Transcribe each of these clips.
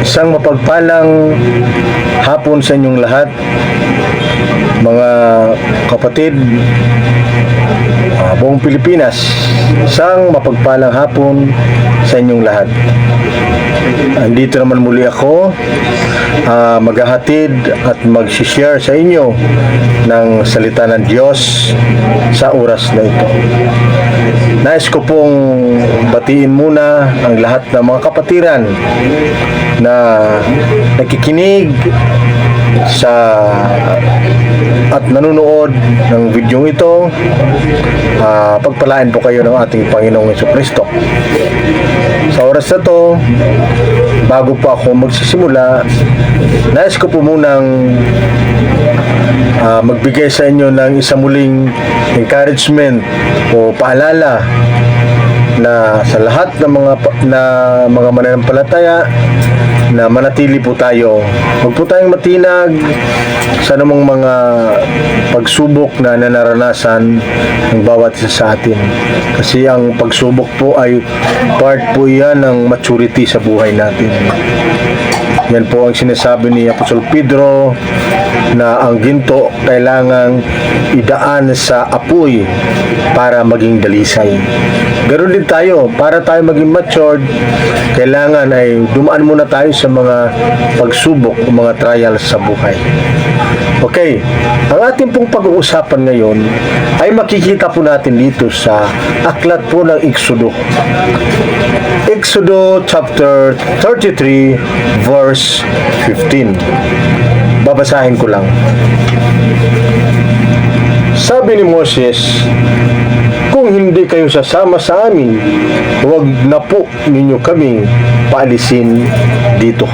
Isang mapagpalang hapon sa inyong lahat, mga kapatid, ah, buong Pilipinas. Isang mapagpalang hapon sa inyong lahat. Andito naman muli ako, ah, maghahatid at mag-share sa inyo ng salita ng Diyos sa oras na ito. Nais ko pong batiin muna ang lahat ng mga kapatiran na nakikinig sa at nanonood ng video ito. Ah, pagpalain po kayo ng ating Panginoong Yeso Kristo sa oras na to bago po ako magsisimula nais ko po munang ah, magbigay sa inyo ng isang muling encouragement o paalala na sa lahat ng mga na mga mananampalataya na manatili po tayo. Huwag po tayong matinag sa namang mga pagsubok na nanaranasan ng bawat isa sa atin. Kasi ang pagsubok po ay part po yan ng maturity sa buhay natin. Yan po ang sinasabi ni Apostol Pedro na ang ginto kailangang idaan sa apoy para maging dalisay. Ganon din tayo, para tayo maging matured, kailangan ay dumaan muna tayo sa mga pagsubok o mga trials sa buhay. Okay, ang ating pong pag-uusapan ngayon ay makikita po natin dito sa aklat po ng Exodo. Exodo chapter 33 verse 15. Babasahin ko lang. Sabi ni Moses, kung hindi kayo sasama sa amin, huwag na po ninyo kaming paalisin dito.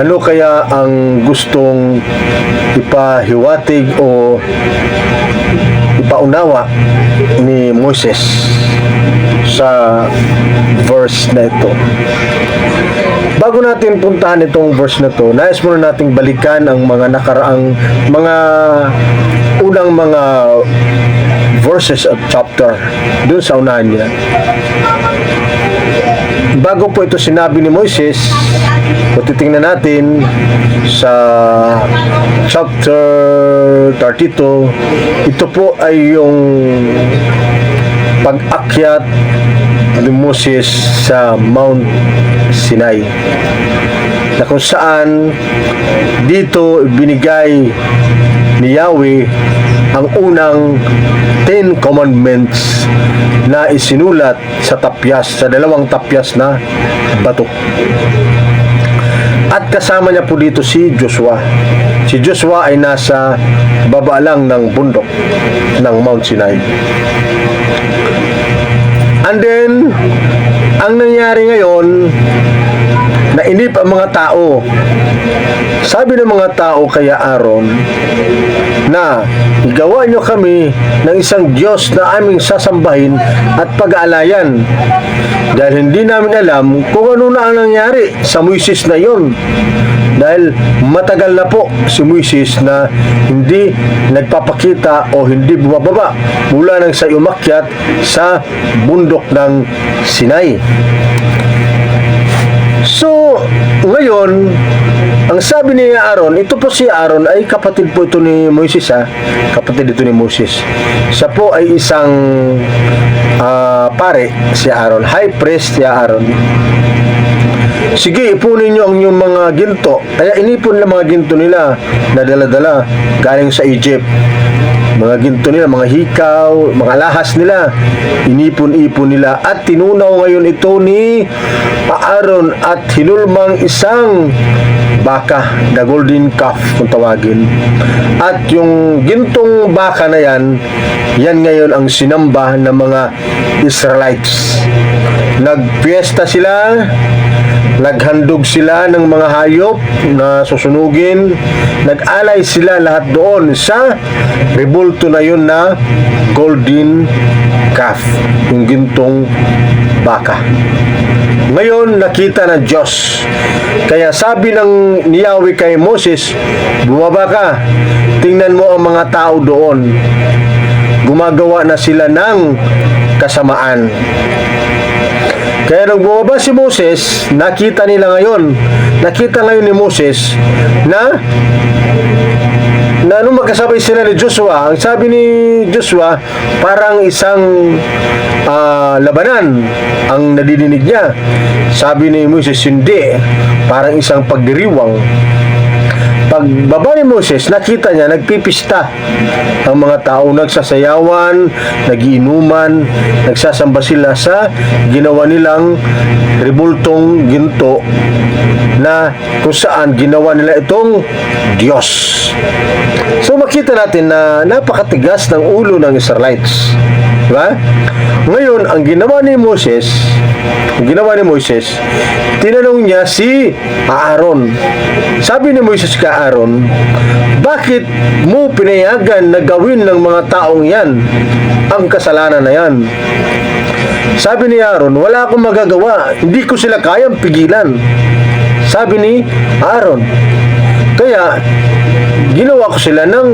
Ano kaya ang gustong ipahiwatig o ipaunawa ni Moses sa verse na ito? Bago natin puntahan itong verse na to, nais muna nating balikan ang mga nakaraang mga verses at chapter dun sa unahan niya. Bago po ito sinabi ni Moises, kung titingnan natin sa chapter 32, ito po ay yung pag-akyat ni Moses sa Mount Sinai na kung saan dito binigay ni Yahweh ang unang Ten Commandments na isinulat sa tapyas, sa dalawang tapyas na bato. At kasama niya po dito si Joshua. Si Joshua ay nasa baba lang ng bundok ng Mount Sinai. And then, ang nangyari ngayon, nainip ang mga tao. Sabi ng mga tao kaya Aaron, na igawa nyo kami ng isang Diyos na aming sasambahin at pag-aalayan. Dahil hindi namin alam kung ano na ang nangyari sa Moises na yon. Dahil matagal na po si Moises na hindi nagpapakita o hindi bumababa mula nang sa umakyat sa bundok ng Sinai. So, ngayon, ang sabi ni Aaron, ito po si Aaron ay kapatid po ito ni Moises ha. Kapatid ito ni Moses. Siya po ay isang ah, pare si Aaron. High priest si Aaron. Sige, ipunin nyo ang inyong mga ginto. Kaya inipon nila mga ginto nila na dala-dala galing sa Egypt. Mga ginto nila, mga hikaw, mga lahas nila. Inipon-ipon nila. At tinunaw ngayon ito ni Aaron at hinulmang isang baka, the golden calf kung tawagin. At yung gintong baka na yan, yan ngayon ang sinamba ng mga Israelites. Nagpiesta sila, naghandog sila ng mga hayop na susunugin, nag-alay sila lahat doon sa rebulto na yun na golden calf, yung gintong baka. Ngayon, nakita ng Diyos. Kaya sabi ng ni Yahweh kay Moses, bumaba ka, tingnan mo ang mga tao doon. Gumagawa na sila ng kasamaan. Kaya nung bumaba si Moses, nakita nila ngayon, nakita ngayon ni Moses na na nung magkasabay sila ni Joshua, ang sabi ni Joshua, parang isang ah, labanan ang nadidinig niya. Sabi ni Moses, hindi, parang isang pagdiriwang. Pagbaba ni Moses, nakita niya, nagpipista ang mga tao, nagsasayawan, nagiinuman, nagsasamba sila sa ginawa nilang ribultong ginto na kung saan ginawa nila itong Diyos. So makita natin na napakatigas ng ulo ng Israelites. Diba? Ngayon, ang ginawa ni Moses, ang ginawa ni Moses, tinanong niya si Aaron. Sabi ni Moses kay Aaron, bakit mo pinayagan na gawin ng mga taong yan ang kasalanan na yan? Sabi ni Aaron, wala akong magagawa. Hindi ko sila kayang pigilan. Sabi ni Aaron. Kaya, ginawa ko sila ng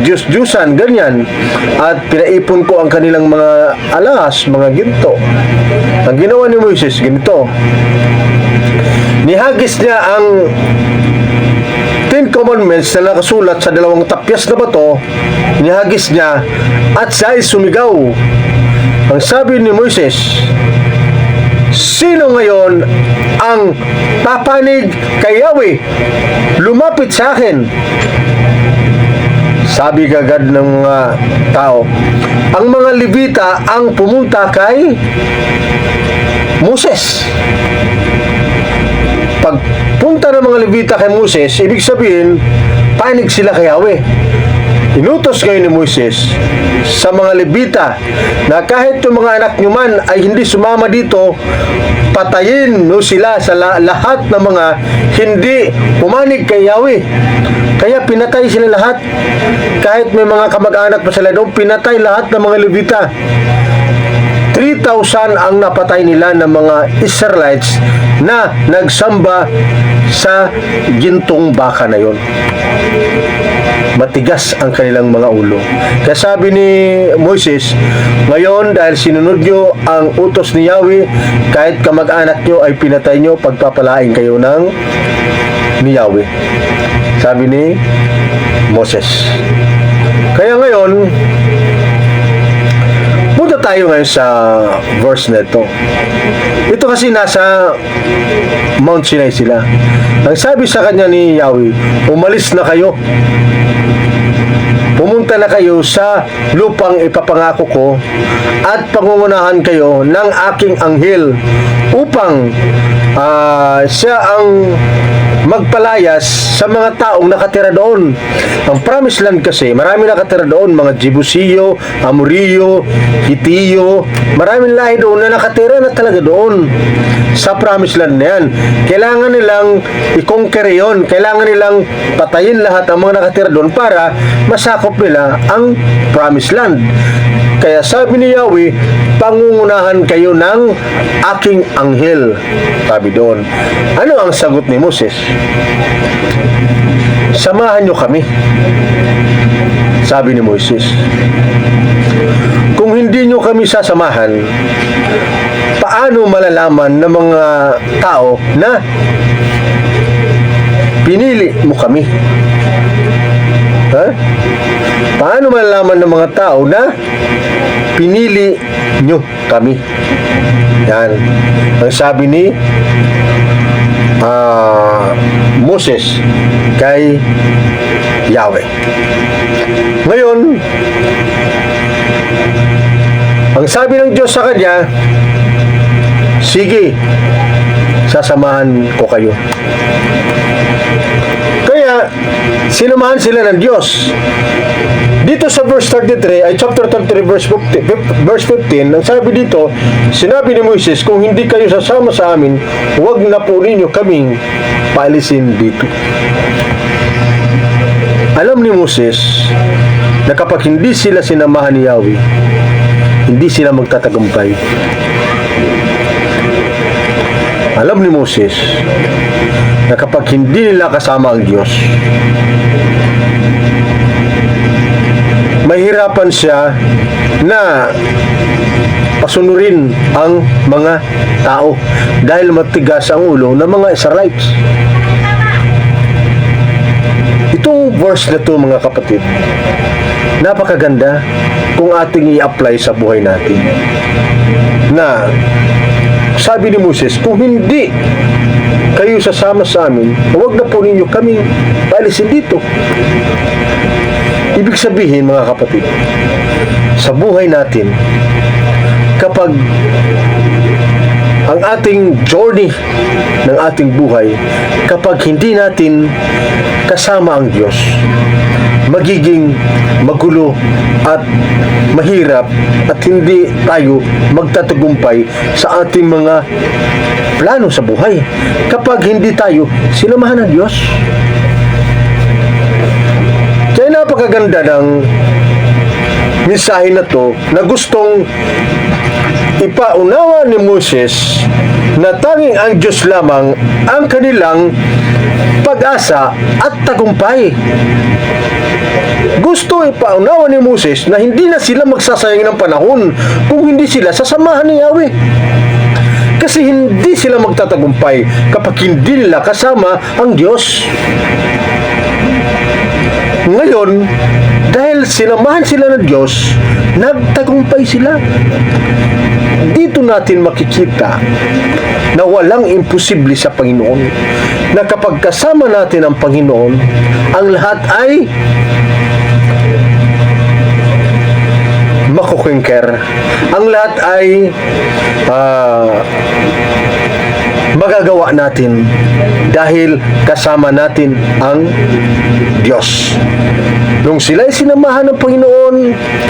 Diyos-Diyusan, ganyan. At pinaipon ko ang kanilang mga alas, mga ginto. Ang ginawa ni Moises, ganito. Nihagis niya ang Ten Commandments na nakasulat sa dalawang tapyas na bato, nihagis niya at siya ay sumigaw. Ang sabi ni Moises, Sino ngayon ang papanig kay Yahweh? Lumapit sa akin. Sabi kagad ng mga tao, ang mga Levita ang pumunta kay Moses. Pagpunta ng mga Levita kay Moses, ibig sabihin, panig sila kay Yahweh. Inutos ngayon ni Moises sa mga Levita na kahit yung mga anak nyo man ay hindi sumama dito, patayin no sila sa la- lahat ng mga hindi pumanig kay Yahweh. Kaya pinatay sila lahat. Kahit may mga kamag-anak pa sila doon, pinatay lahat ng mga Levita. 3,000 ang napatay nila ng mga Israelites na nagsamba sa gintong baka na yon matigas ang kanilang mga ulo. Kaya sabi ni Moises, ngayon dahil sinunod nyo ang utos ni Yahweh, kahit kamag-anak nyo ay pinatay nyo, pagpapalain kayo ng ni Yahweh. Sabi ni Moses. Kaya ngayon, tayo ngayon sa verse na ito. Ito kasi nasa Mount Sinai sila. Ang sabi sa kanya ni Yahweh, umalis na kayo Pumunta na kayo sa lupang ipapangako ko at pangungunahan kayo ng aking anghel upang ah, siya ang magpalayas sa mga taong nakatira doon. Ang promised land kasi, marami nakatira doon, mga Jebusiyo, Amoriyo, Hitiyo, maraming lahi doon na nakatira na talaga doon sa promised land na yan. Kailangan nilang i-conquer yun. Kailangan nilang patayin lahat ang mga nakatira doon para masakop nila ang promised land. Kaya sabi ni Yahweh, pangungunahan kayo ng aking anghel. Sabi doon. Ano ang sagot ni Moses? Samahan nyo kami. Sabi ni Moses. Kung hindi nyo kami sasamahan, paano malalaman ng mga tao na pinili mo kami? Ha? Paano malalaman ng mga tao na pinili nyo kami? Yan. Ang sabi ni ah, Moses kay Yahweh. Ngayon, ang sabi ng Diyos sa kanya, sige, sasamahan ko kayo. Kaya, sinamahan sila ng Diyos. Dito sa verse 33, ay chapter 33, verse 15, verse 15, ang sabi dito, sinabi ni Moises, kung hindi kayo sasama sa amin, huwag na po ninyo kaming paalisin dito. Alam ni Moses na kapag hindi sila sinamahan ni Yahweh, hindi sila magtatagumpay. Alam ni Moses na kapag hindi nila kasama ang Diyos, mahirapan siya na pasunurin ang mga tao dahil matigas ang ulo ng mga Israelites. Itong verse na to mga kapatid, napakaganda kung ating i-apply sa buhay natin. Na sabi ni Moses, kung hindi kayo sasama sa amin, huwag na po ninyo kaming paalisin dito. Ibig sabihin mga kapatid, sa buhay natin, kapag ang ating journey ng ating buhay, kapag hindi natin kasama ang Diyos, magiging magulo at mahirap at hindi tayo magtatagumpay sa ating mga plano sa buhay kapag hindi tayo sinamahan ng Diyos. Kaya napakaganda ng mensahe na to na gustong ipaunawa ni Moses na tanging ang Diyos lamang ang kanilang pag-asa at tagumpay. Gusto ipaunawa ni Moses na hindi na sila magsasayang ng panahon kung hindi sila sasamahan ni Yahweh. Kasi hindi sila magtatagumpay kapag hindi nila kasama ang Diyos. Ngayon, dahil sinamahan sila ng Diyos, nagtagumpay sila. Dito natin makikita na walang imposible sa Panginoon. Na kapag kasama natin ang Panginoon, ang lahat ay makukwinker. Ang lahat ay ah, magagawa natin dahil kasama natin ang Diyos. Nung sila ay sinamahan ng Panginoon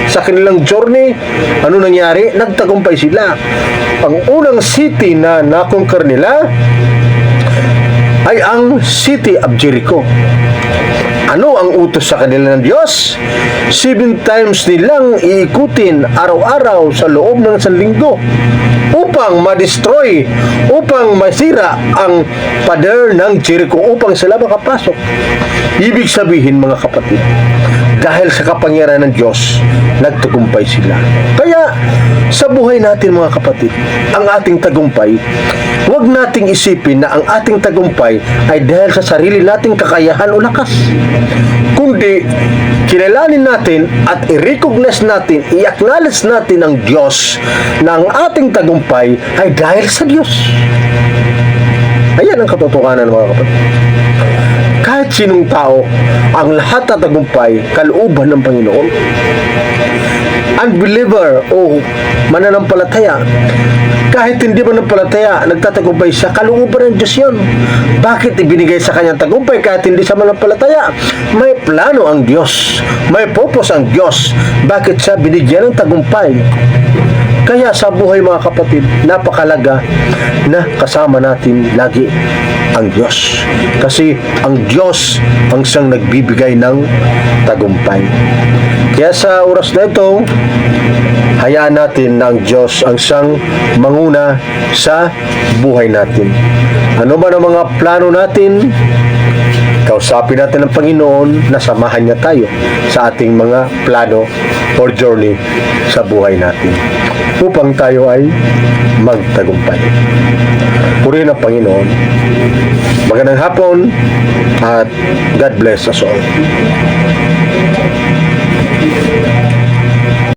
sa kanilang journey, ano nangyari? Nagtagumpay sila. Ang unang city na nakonquer nila ay ang city of Jericho. Ano ang utos sa kanila ng Diyos? Seven times nilang iikutin araw-araw sa loob ng isang linggo upang ma-destroy, upang masira ang pader ng Jericho upang sila makapasok. Ibig sabihin mga kapatid, dahil sa kapangyarihan ng Diyos, nagtagumpay sila. Kaya sa buhay natin mga kapatid, ang ating tagumpay, huwag nating isipin na ang ating tagumpay ay dahil sa sarili nating kakayahan o lakas. Kundi, kilalanin natin at i-recognize natin, i-acknowledge natin ang Diyos na ang ating tagumpay ay dahil sa Diyos. Ayan ang katotohanan mga kapatid. Kahit sinong tao, ang lahat na tagumpay, kalooban ng Panginoon. Unbeliever o mananampalataya, kahit hindi mananampalataya, nagtatagumpay siya, kalooban ng Diyos yun. Bakit ibinigay sa kanyang tagumpay kahit hindi siya mananampalataya? May plano ang Diyos. May purpose ang Diyos. Bakit siya binigyan ng tagumpay? Kaya sa buhay mga kapatid, napakalaga na kasama natin lagi ang Diyos. Kasi ang Diyos ang siyang nagbibigay ng tagumpay. Kaya sa oras na ito, hayaan natin na Diyos ang siyang manguna sa buhay natin. Ano man ang mga plano natin, kausapin natin ang Panginoon na samahan niya tayo sa ating mga plano or journey sa buhay natin upang tayo ay magtagumpay. Purihin ang Panginoon. Magandang hapon at God bless us all.